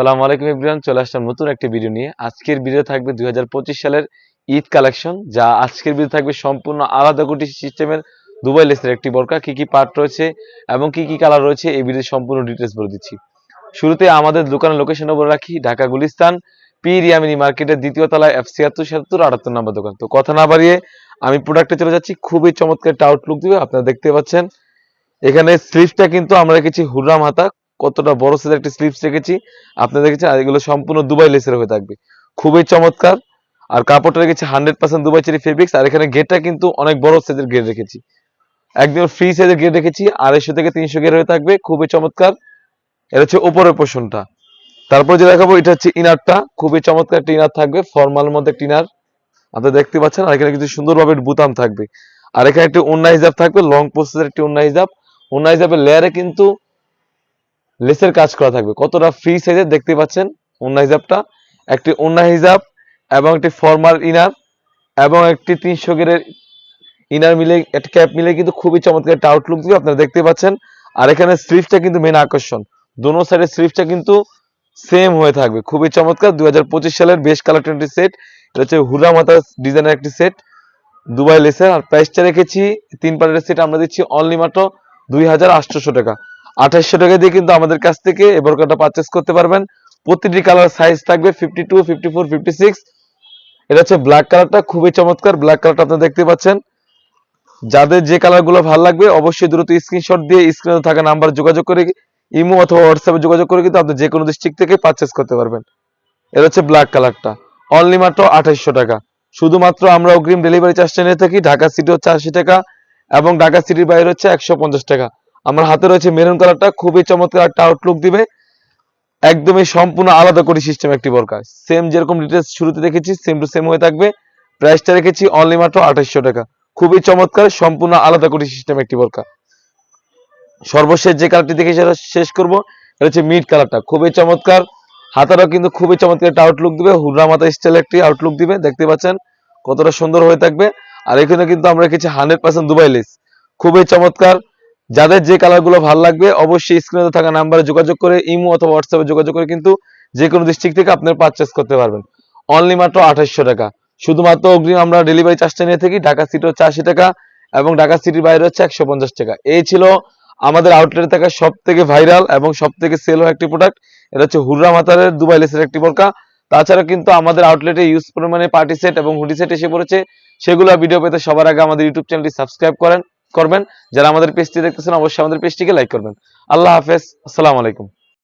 সালাম আলাইকুম ইব্রাহিম চলে আসলাম নতুন একটি ভিডিও নিয়ে। আজকের ভিডিও থাকবে দুই হাজার পঁচিশ সালের ঈদ কালেকশন, যা আজকের ভিডিও থাকবে সম্পূর্ণ আলাদা কোটি সিস্টেমের দুবাই লেসের একটি বরকা, কি কি পার্ট রয়েছে এবং কি কি কালার রয়েছে, এই ভিডিও সম্পূর্ণ ডিটেলস বলে দিচ্ছি। শুরুতে আমাদের দোকানের লোকেশন বলে রাখি, ঢাকা গুলিস্তান পি রিয়ামিনি মার্কেটের দ্বিতীয় তলায় এফ ছিয়াত্তর সাতাত্তর, আটাত্তর নম্বর দোকান। তো কথা না বাড়িয়ে আমি প্রোডাক্টে চলে যাচ্ছি, খুবই চমৎকার একটা আউটলুক দিবে, আপনারা দেখতে পাচ্ছেন। এখানে স্লিভসটা কিন্তু আমরা রেখেছি হুররাম হাতা কতটা বড় সাইজের একটা স্লিভস রেখেছি আপনারা দেখেছেন, আর এগুলো সম্পূর্ণ দুবাই লেসের হয়ে থাকবে। খুবই চমৎকার। আর কাপড়টা রেখেছি hundred percent Dubai cherry fabrics আর এখানে গেটটা কিন্তু অনেক বড় সাইজের গেট রেখেছি। একদম ফ্রি সাইজের গেট রেখেছি, আড়াইশো থেকে তিনশো গেট হয়ে থাকবে, খুবই চমৎকার। এটা হচ্ছে উপরের পোর্শনটা তারপর যে দেখাবো, এটা হচ্ছে ইনারটা খুবই চমৎকার একটা ইনার থাকবে ফর্মাল মধ্যে একটা ইনার আপনারা দেখতে পাচ্ছেন, আর এখানে কিন্তু সুন্দরভাবে বুতাম থাকবে। আর এখানে একটি উন্না হিজাব থাকবে লং পোস্টের একটি উন্না হিজাব উন্না হিজাবের লেয়ারে কিন্তু লেসের কাজ করা থাকবে। কতটা ফ্রি সাইজের দেখতে পাচ্ছেন? উন্না হিজাবটা। একটি উন্না হিজাব এবং একটি ফর্মাল ইনার এবং একটি তিনশো গেরের ইনার মিলে, একটা ক্যাপ মিলে কিন্তু খুবই চমৎকার একটা আউটলুক দিবে, আপনারা দেখতে পাচ্ছেন। আর এখানে স্লিভসটা কিন্তু মেন আকর্ষণ। দোনো সাইডের স্লিভসটা কিন্তু সেম হয়ে থাকবে। খুবই চমৎকার। দুই হাজার পঁচিশ সালের বেশ কালার টোয়েন্টি সেট এটা হচ্ছে হুরা মাথা ডিজাইনের একটি সেট দুবাই লেসের। আর প্রাইসটা রেখেছি, তিন পার্টের সেট আমরা দিচ্ছি অনলি মাত্র দুই টাকা। আঠাশশো টাকা দিয়ে কিন্তু আমাদের কাছ থেকে এই বোরকাটা পারচেস করতে পারবেন। প্রতিটি কালার সাইজ থাকবে fifty two fifty four fifty six এটা হচ্ছে ব্ল্যাক কালারটা খুবই চমৎকার ব্ল্যাক কালারটা আপনারা দেখতে পাচ্ছেন। যাদের যে কালারগুলো ভালো লাগবে, অবশ্যই দ্রুত স্ক্রিনশট দিয়ে স্ক্রিনে থাকা নাম্বার যোগাযোগ করে ইমো অথবা হোয়াটসঅ্যাপে যোগাযোগ করে কিন্তু আপনি যে কোনো ডিস্ট্রিক্ট থেকে পারচেস করতে পারবেন। এটা হচ্ছে ব্ল্যাক কালারটা অনলি মাত্র আঠাইশশো টাকা। শুধুমাত্র আমরা অগ্রিম ডেলিভারি চার্জটা নিয়ে থাকি, ঢাকা সিটি হচ্ছে আশি টাকা এবং ঢাকা সিটির বাইরে হচ্ছে একশো পঞ্চাশ টাকা। আমার হাতে রয়েছে মেরুন কালারটা খুবই চমৎকার একটা আউটলুক দিবে। একদমই সম্পূর্ণ আলাদা করে সিস্টেম একটি বরকা। সেম যেরকম ডিটেলস শুরুতে দেখেছি সেম টু সেম হয়ে থাকবে। প্রাইসটা রেখেছি অনলি মাত্র আঠাইশশো টাকা। খুবই চমৎকার, সম্পূর্ণ আলাদা করে সিস্টেম একটি বরকা। সর্বশেষ যে কালারটি দেখে সেটা শেষ করব, এটা হচ্ছে মিড কালারটা খুবই চমৎকার, হাতাটাও কিন্তু খুবই চমৎকার একটা আউটলুক দিবে। হুররা মাথা স্টাইল একটি আউটলুক দিবে, দেখতে পাচ্ছেন কতটা সুন্দর হয়ে থাকবে। আর এখানে কিন্তু আমরা রেখেছি হান্ড্রেড পার্সেন্ট দুবাই লেস খুবই চমৎকার যাদের যে কালারগুলো ভালো লাগবে, অবশ্যই স্ক্রিনে থাকা নাম্বারে যোগাযোগ করে, ইমো অথবা হোয়াটসঅ্যাপে যোগাযোগ করে কিন্তু যে কোনো ডিস্ট্রিক্ট থেকে আপনার পারচেস করতে পারবেন। অনলি মাত্র আঠাশশো টাকা। শুধুমাত্র অগ্রিম আমরা ডেলিভারি চার্জটা নিয়ে থাকি, ঢাকা সিটি হচ্ছে আশি টাকা এবং ঢাকা সিটির বাইরে হচ্ছে একশো পঞ্চাশ টাকা। এই ছিল আমাদের আউটলেটে থাকা সব থেকে ভাইরাল এবং সব থেকে সেল হওয়া একটি প্রোডাক্ট এটা হচ্ছে হুররা মাতারের দুবাই লেসের একটি বোরকা। তাছাড়া কিন্তু আমাদের আউটলেটে ইউজ পরিমাণে পার্টি সেট এবং হুডি সেট এসে পড়েছে। সেগুলো ভিডিও পেতে সবার আগে আমাদের ইউটিউব চ্যানেলটি সাবস্ক্রাইব করেন। করবেন। যারা আমাদের পেজটি দেখতেছেন অবশ্যই আমাদের পেজটিকে লাইক করবেন। আল্লাহ হাফেজ। আসসালামু আলাইকুম।